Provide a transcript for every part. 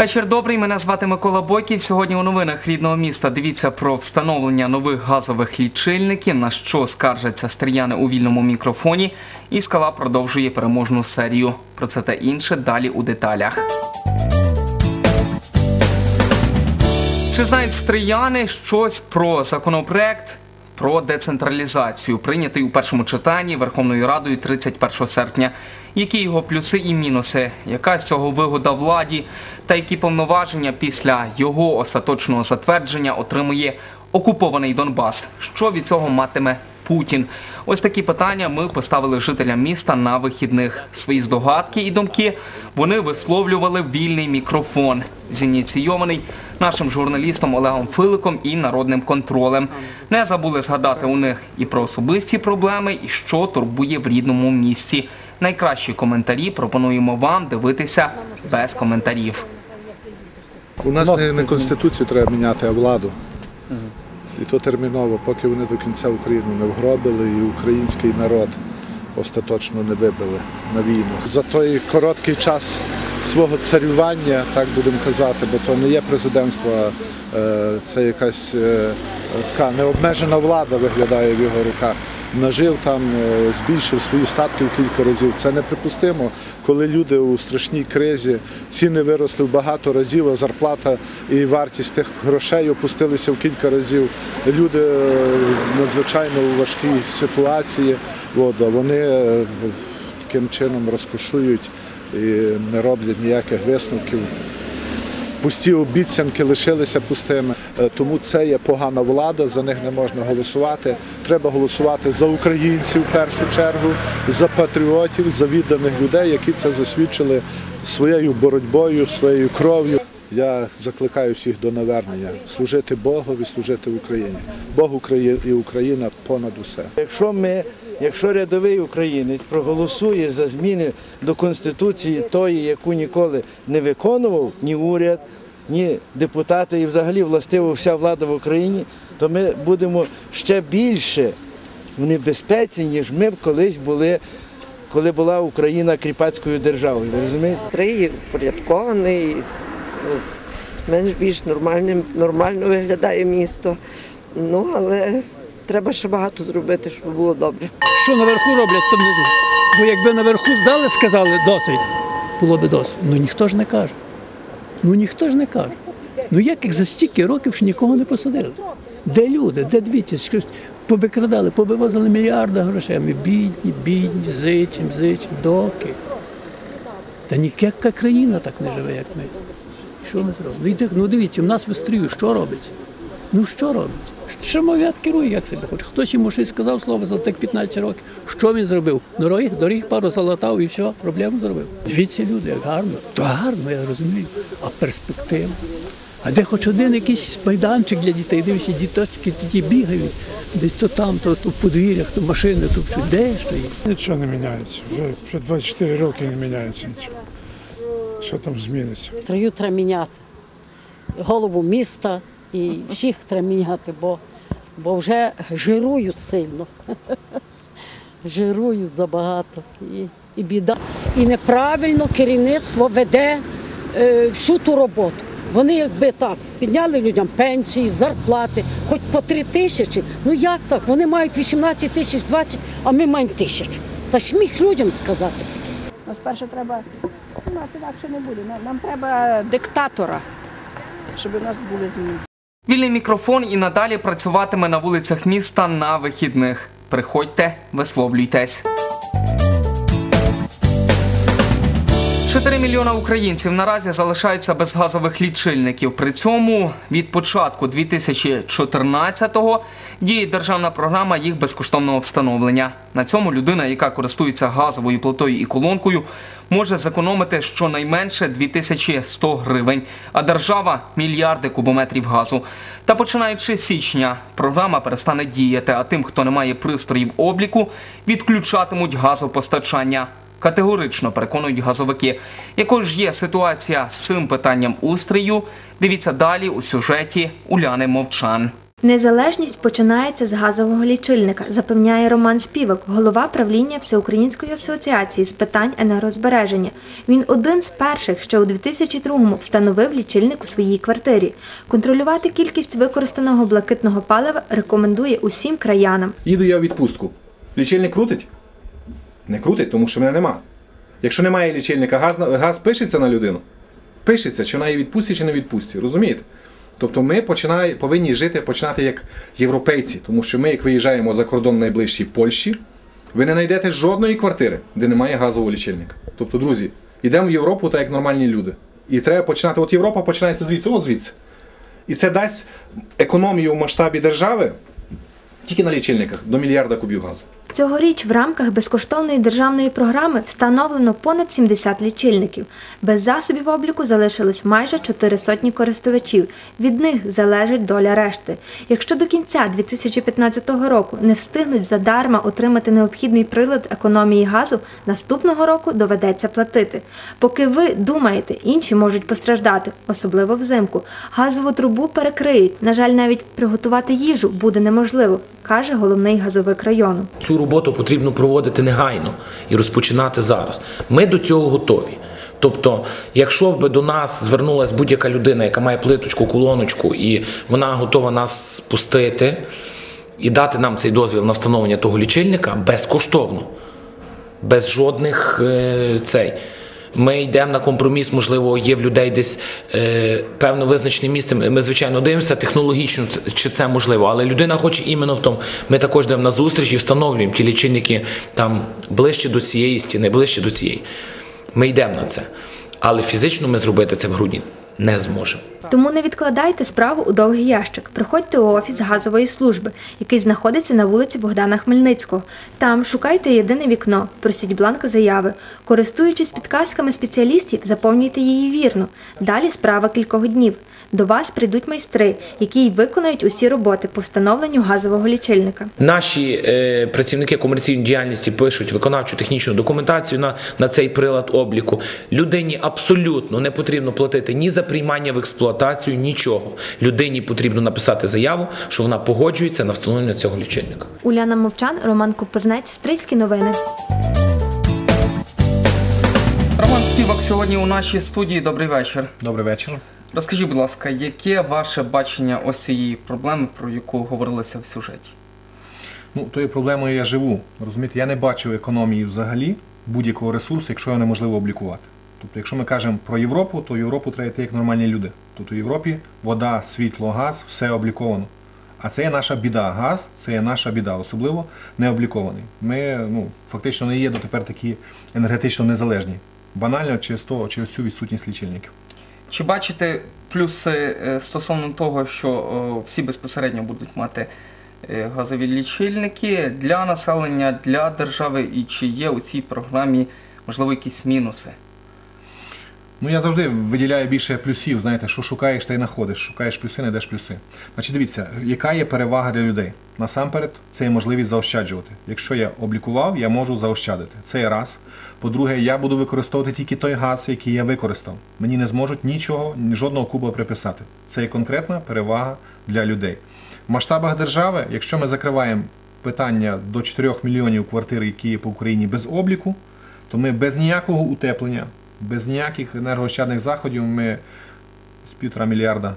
Вечір добрий. Мене звати Микола Бойків. Сьогодні у новинах рідного міста дивіться про встановлення нових газових лічильників, на що скаржаться стріяни у вільному мікрофоні. І скала продовжує переможну серію. Про це та інше далі у деталях. Чи знають стрияни щось про законопроект про децентралізацію, прийнятий у першому читанні Верховною Радою 31 серпня? Які його плюси і мінуси? Яка з цього вигода владі? Та які повноваження після його остаточного затвердження отримує окупований Донбас? Що від цього матиме Путін? Ось такі питання ми поставили жителям міста на вихідних. Свої здогадки і думки вони висловлювали вільний мікрофон, зініційований нашим журналістом Олегом Филиком і народним контролем. Не забули згадати у них і про особисті проблеми, і що турбує в рідному місті. Найкращі коментарі пропонуємо вам дивитися без коментарів. У нас не, не конституцію треба міняти, а владу. І то терміново, поки вони до кінця Україну не вгробили і український народ остаточно не вибили на війну. За той короткий час свого царювання, так будемо казати, бо то не є президентство, е, це якась е, така необмежена влада виглядає в його руках. Нажив там, е, збільшив свої статки в кілька разів. Це неприпустимо, коли люди у страшній кризі, ціни виросли в багато разів, а зарплата і вартість тих грошей опустилися в кілька разів. Люди е, надзвичайно у важкій ситуації. Вони е, таким чином розкошують і не роблять ніяких висновків пусті обіцянки лишилися пустими. Е, Тому це є погана влада, за них не можна голосувати. Треба голосувати за українців в першу чергу, за патріотів, за відданих людей, які це засвідчили своєю боротьбою, своєю кров'ю. Я закликаю всіх до навернення служити Богові, служити Україні. Бог і Україна понад усе. Якщо ми, якщо рядовий українець проголосує за зміни до конституції тої, яку ніколи не виконував ні уряд, ні депутати, і взагалі властиво вся влада в Україні, то ми будемо ще більше в небезпеці, ніж ми б колись були, коли була Україна кріпацькою державою. Розумієте? Стрий упорядкований, ну, менш більш нормальним, нормально виглядає місто. Ну, але треба ще багато зробити, щоб було добре. Що наверху роблять, то внизу. Бо якби наверху здали, сказали досить, було би досить. Ну ніхто ж не каже. Ну ніхто ж не каже. Ну як як за стільки років ж нікого не посадили? Де люди, де дивіться, повикрадали, повивозили мільярди грошей. Ми бідні, бідні, зичим, зичим, доки. Та ніяка країна так не живе, як ми. І що ми зробимо? Ну, Ну дивіться, в нас в стрію що робиться? Ну що робить? Що мовляв керує, як себе хоче. Хтось йому щось сказав слово за тих 15 років. Що він зробив? Доріг, доріг пару залатав і все, проблему зробив. Дивіться люди, як гарно. То гарно, я розумію. А перспектива. А де хоч один якийсь майданчик для дітей, дивишся, діточки тоді бігають, десь то там, то, то в подвір'ях, то машини, то що, де що є? Нічого не міняється. Вже, вже 24 роки не міняється нічого. Що там зміниться? Трою треба міняти. Голову міста і всіх треба міняти, бо, бо вже жирують сильно. Жирують забагато. І, і біда. І неправильно керівництво веде е, всю ту роботу. Вони якби так підняли людям пенсії, зарплати, хоч по три тисячі. Ну як так? Вони мають 18 тисяч 20, а ми маємо тисячу. Та сміх людям сказати таке. Нас перше треба, у нас інакше не буде. Нам, нам треба диктатора, щоб у нас були зміни. Вільний мікрофон і надалі працюватиме на вулицях міста на вихідних. Приходьте, висловлюйтесь. 4 мільйона українців наразі залишаються без газових лічильників. При цьому від початку 2014-го діє державна програма їх безкоштовного встановлення. На цьому людина, яка користується газовою плитою і колонкою, може зекономити щонайменше 2100 гривень, а держава мільярди кубометрів газу. Та починаючи з січня, програма перестане діяти, а тим, хто не має пристроїв обліку, відключатимуть газопостачання. Категорично переконують газовики. Якою ж є ситуація з цим питанням устрію? Дивіться далі у сюжеті Уляни Мовчан. Незалежність починається з газового лічильника, запевняє Роман Співак, голова правління Всеукраїнської асоціації з питань енергозбереження. Він один з перших, що у 2002-му встановив лічильник у своїй квартирі. Контролювати кількість використаного блакитного палива рекомендує усім краянам. Їду я у відпустку. Лічильник крутить? Не крутить, тому що мене нема. Якщо немає лічильника, газ, газ пишеться на людину. Пишеться, чи вона є в відпустці, чи не в відпустці. Розумієте? Тобто ми починає, повинні жити, починати як європейці, тому що ми, як виїжджаємо за кордон найближчій Польщі, ви не знайдете жодної квартири, де немає газового лічильника. Тобто, друзі, йдемо в Європу так як нормальні люди. І треба починати. От Європа починається звідси, от звідси. І це дасть економію в масштабі держави тільки на лічильниках до мільярда кубів газу. Цьогоріч в рамках безкоштовної державної програми встановлено понад 70 лічильників. Без засобів обліку залишились майже 4 сотні користувачів. Від них залежить доля решти. Якщо до кінця 2015 року не встигнуть задарма отримати необхідний прилад економії газу, наступного року доведеться платити. Поки ви думаєте, інші можуть постраждати, особливо взимку. Газову трубу перекриють. На жаль, навіть приготувати їжу буде неможливо, каже головний газовик району. Роботу потрібно проводити негайно і розпочинати зараз. Ми до цього готові. Тобто, якщо б до нас звернулася будь-яка людина, яка має плиточку, колоночку, і вона готова нас спустити і дати нам цей дозвіл на встановлення того лічильника безкоштовно, без жодних е, цей. Ми йдемо на компроміс, можливо, є в людей десь е, певно визначене місце. Ми, звичайно, дивимося технологічно, чи це можливо, але людина хоче іменно в тому. Ми також йдемо на зустріч і встановлюємо ті лічильники там ближче до цієї стіни, ближче до цієї. Ми йдемо на це. Але фізично ми зробити це в грудні не зможемо. Тому не відкладайте справу у довгий ящик. Приходьте у офіс газової служби, який знаходиться на вулиці Богдана Хмельницького. Там шукайте єдине вікно, просіть бланк заяви. Користуючись підказками спеціалістів, заповнюйте її вірно. Далі справа кількох днів. До вас прийдуть майстри, які й виконають усі роботи по встановленню газового лічильника. Наші е, працівники комерційної діяльності пишуть виконавчу технічну документацію на, на цей прилад обліку. Людині абсолютно не потрібно платити ні за приймання в експлуатацію, нічого. Людині потрібно написати заяву, що вона погоджується на встановлення цього лічильника. Уляна Мовчан, Роман Купернець, Стрийські новини. Роман Співак сьогодні у нашій студії. Добрий вечір. Добрий вечір. Розкажіть, будь ласка, яке ваше бачення ось цієї проблеми, про яку говорилося в сюжеті? Ну, тою проблемою я живу. Розумієте, я не бачу економії взагалі будь-якого ресурсу, якщо його неможливо облікувати. Тобто, якщо ми кажемо про Європу, то Європу треба йти як нормальні люди. Тобто в Європі вода, світло, газ, все обліковано. А це є наша біда. Газ це є наша біда, особливо не облікований. Ми ну, фактично не є дотепер такі енергетично незалежні. Банально через, то, через цю відсутність лічильників. Чи бачите плюси е, стосовно того, що е, всі безпосередньо будуть мати е, газові лічильники для населення, для держави, і чи є у цій програмі можливо якісь мінуси? Ну, я завжди виділяю більше плюсів, знаєте, що шукаєш, та й знаходиш. Шукаєш плюси, знайдеш плюси. Значить, дивіться, яка є перевага для людей? Насамперед, це є можливість заощаджувати. Якщо я облікував, я можу заощадити. Це є раз. По-друге, я буду використовувати тільки той газ, який я використав. Мені не зможуть нічого, ні жодного куба приписати. Це є конкретна перевага для людей. В масштабах держави, якщо ми закриваємо питання до 4 мільйонів квартир, які є по Україні без обліку, то ми без ніякого утеплення, без ніяких енергоощадних заходів ми з півтора мільярда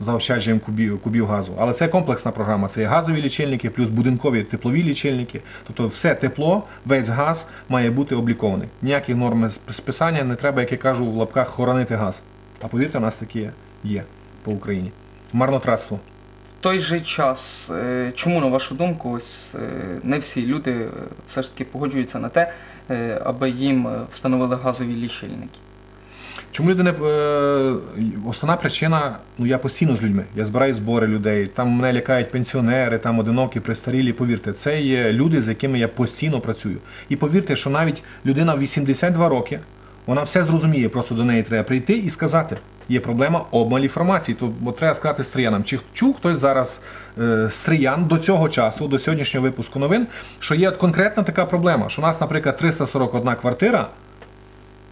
заощаджуємо кубів, кубів газу. Але це комплексна програма. Це є газові лічильники, плюс будинкові теплові лічильники. Тобто все тепло, весь газ має бути облікований. Ніякі норми списання не треба, як я кажу, в лапках хоронити газ. А повірте, у нас такі є по Україні. Марнотратство. Той же час, е, чому, на вашу думку, ось е, не всі люди е, все ж таки погоджуються на те, аби їм встановили газові лічильники? Чому люди не основна причина? Ну я постійно з людьми. Я збираю збори людей. Там мене лякають пенсіонери, там одинокі, престарілі. Повірте, це є люди, з якими я постійно працюю. І повірте, що навіть людина в 82 роки, вона все зрозуміє. Просто до неї треба прийти і сказати. Є проблема обмаль інформації. То бо треба сказати стріянам. Чи чув хтось зараз е, стріян до цього часу, до сьогоднішнього випуску новин, що є от конкретна така проблема, що у нас, наприклад, 341 квартира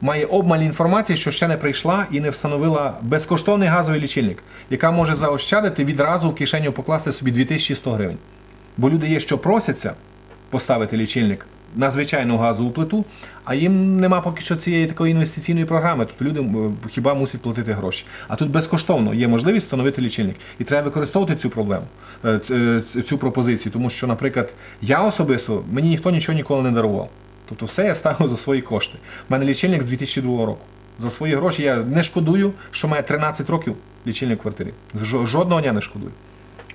має обмаль інформації, що ще не прийшла і не встановила безкоштовний газовий лічильник, яка може заощадити відразу в кишеню покласти собі 2100 гривень. Бо люди є, що просяться поставити лічильник на звичайну газову плиту, а їм нема поки що цієї такої інвестиційної програми. Тобто люди хіба мусять платити гроші. А тут безкоштовно є можливість встановити лічильник. І треба використовувати цю проблему, е, е, цю пропозицію. Тому що, наприклад, я особисто мені ніхто нічого ніколи не дарував. Тобто все я ставив за свої кошти. У мене лічильник з 2002 року. За свої гроші я не шкодую, що має 13 років лічильник в квартирі. Жодного дня не шкодую.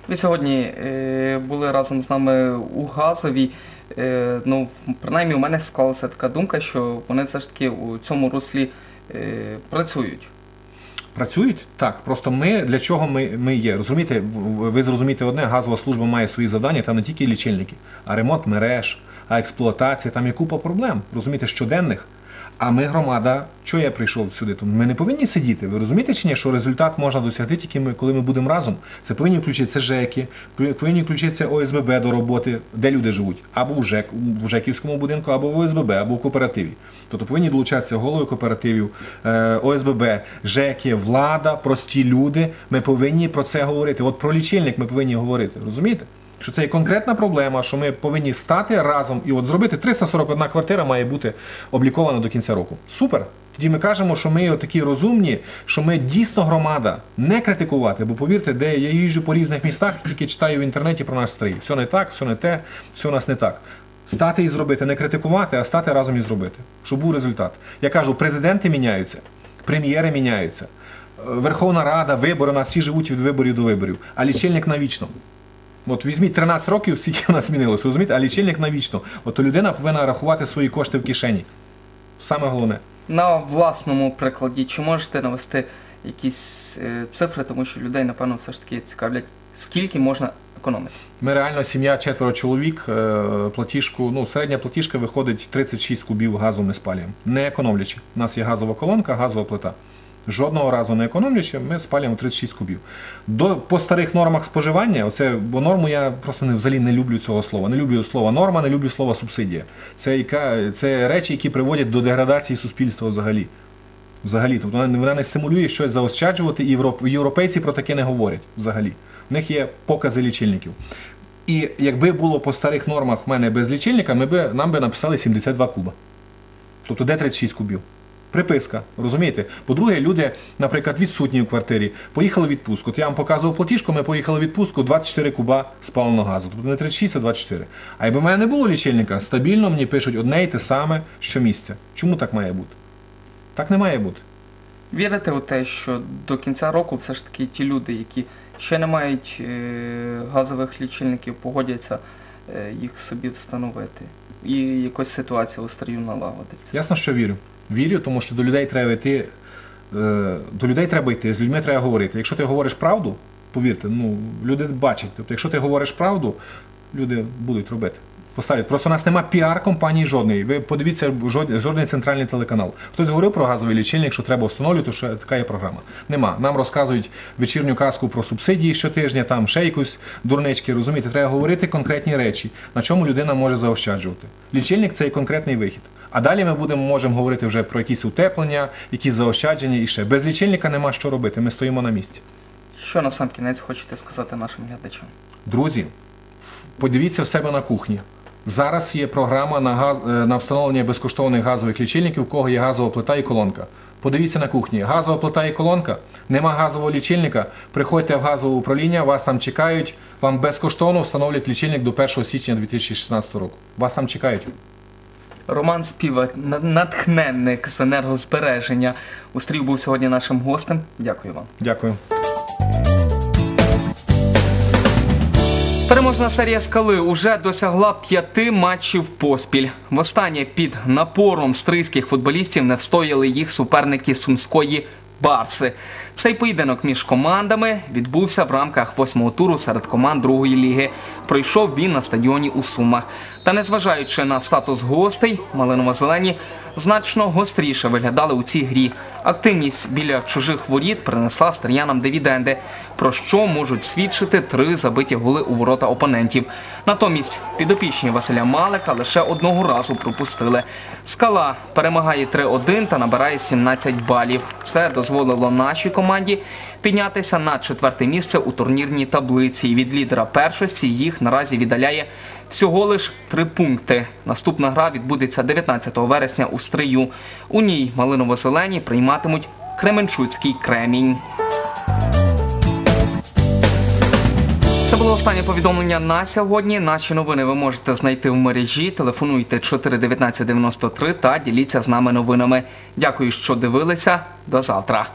Ви сьогодні е, були разом з нами у газовій. Е, ну, принаймні, у мене склалася така думка, що вони все ж таки у цьому руслі е, працюють. Працюють так. Просто ми для чого ми, ми є. Розумієте, ви зрозумієте одне, газова служба має свої завдання, там не тільки лічильники, а ремонт мереж, а експлуатація, там є купа проблем. Розумієте, щоденних. А ми громада, що я прийшов сюди? Тому ми не повинні сидіти. Ви розумієте чи ні, що результат можна досягти тільки ми, коли ми будемо разом. Це повинні включитися ЖЕКи, повинні включитися ОСББ до роботи, де люди живуть, або у ЖЕК, в ЖЕКівському будинку, або в ОСББ, або в кооперативі. Тобто повинні долучатися голови кооперативів, е, ОСББ, ЖЕКи, влада, прості люди. Ми повинні про це говорити. От про лічильник ми повинні говорити. Розумієте? Що це є конкретна проблема, що ми повинні стати разом і от зробити 341 квартира має бути облікована до кінця року. Супер! Тоді ми кажемо, що ми такі розумні, що ми дійсно громада не критикувати, бо повірте, де я їжджу по різних містах, тільки читаю в інтернеті про наш стрій. Все не так, все не те, все у нас не так. Стати і зробити, не критикувати, а стати разом і зробити, щоб був результат. Я кажу, президенти міняються, прем'єри міняються, е, Верховна Рада, вибори, у нас всі живуть від виборів до виборів, а лічильник навічно. От візьміть 13 років, скільки нас змінилося, розумієте, а лічильник навічно. От людина повинна рахувати свої кошти в кишені. Саме головне. На власному прикладі, чи можете навести якісь е, цифри, тому що людей, напевно, все ж таки цікавлять, скільки можна економити. Ми реально сім'я, четверо чоловік, е, платіжку, ну, середня платіжка виходить 36 кубів газу ми спалюємо. Не економлячи. У нас є газова колонка, газова плита. Жодного разу не економлячи, ми спалюємо 36 кубів. До, по старих нормах споживання, оце, бо норму я просто не, взагалі не люблю цього слова. Не люблю слова норма, не люблю слова субсидія. Це, яка, це речі, які приводять до деградації суспільства взагалі. Взагалі, тобто вона, вона не стимулює щось заощаджувати, і європ, європейці про таке не говорять взагалі. У них є покази лічильників. І якби було по старих нормах в мене без лічильника, ми би, нам би написали 72 куба. Тобто де 36 кубів? Приписка, розумієте? По-друге, люди, наприклад, відсутні в квартирі, поїхали в відпустку. От я вам показував платіжку, ми поїхали в відпустку 24 куба спаленого газу. Тобто не 36, а 24. А якби в мене не було лічильника, стабільно мені пишуть одне і те саме щомісяця. Чому так має бути? Так не має бути. Вірите у те, що до кінця року все ж таки ті люди, які ще не мають е, газових лічильників, погодяться е, їх собі встановити. І якось ситуація у стрію налагодиться. Ясно, що вірю. Вірю, тому що до людей треба йти. е, До людей треба йти, з людьми треба говорити. Якщо ти говориш правду, повірте, ну люди бачать. Тобто, якщо ти говориш правду, люди будуть робити. Поставлять. Просто у нас нема піар-компанії жодної. Ви подивіться жодний, центральний телеканал. Хтось говорив про газовий лічильник, що треба встановлювати, що така є програма. Нема. Нам розказують вечірню казку про субсидії щотижня, там ще якусь дурнички. Розумієте, треба говорити конкретні речі, на чому людина може заощаджувати. Лічильник це є конкретний вихід. А далі ми будемо можемо говорити вже про якісь утеплення, якісь заощадження і ще. Без лічильника нема що робити. Ми стоїмо на місці. Що на сам кінець хочете сказати нашим глядачам? Друзі, подивіться в себе на кухні. Зараз є програма на, газ, е, на встановлення безкоштовних газових лічильників, у кого є газова плита і колонка. Подивіться на кухні. Газова плита і колонка, нема газового лічильника. Приходьте в газове управління, вас там чекають, вам безкоштовно встановлять лічильник до 1 січня 2016 року. Вас там чекають. Роман Співак, на- натхненник з енергозбереження. Устрів був сьогодні нашим гостем. Дякую вам. Дякую. Переможна серія скали уже досягла п'яти матчів поспіль. Востаннє під напором стрийських футболістів не встояли їх суперники сумської Барси. Цей поєдинок між командами відбувся в рамках восьмого туру серед команд другої ліги. Пройшов він на стадіоні у Сумах. Та незважаючи на статус гостей, малиново-зелені значно гостріше виглядали у цій грі. Активність біля чужих воріт принесла стріянам дивіденди, про що можуть свідчити три забиті голи у ворота опонентів. Натомість підопічні Василя Малика лише одного разу пропустили. Скала перемагає 3-1 та набирає 17 балів. Це дозволило нашій команді піднятися на четверте місце у турнірній таблиці. Від лідера першості їх наразі віддаляє всього лиш три пункти. Наступна гра відбудеться 19 вересня у Стрию. У ній малиново-зелені прийматимуть Кременчуцький кремінь. Це було останнє повідомлення на сьогодні. Наші новини ви можете знайти в мережі. Телефонуйте 41993 та діліться з нами новинами. Дякую, що дивилися. До завтра.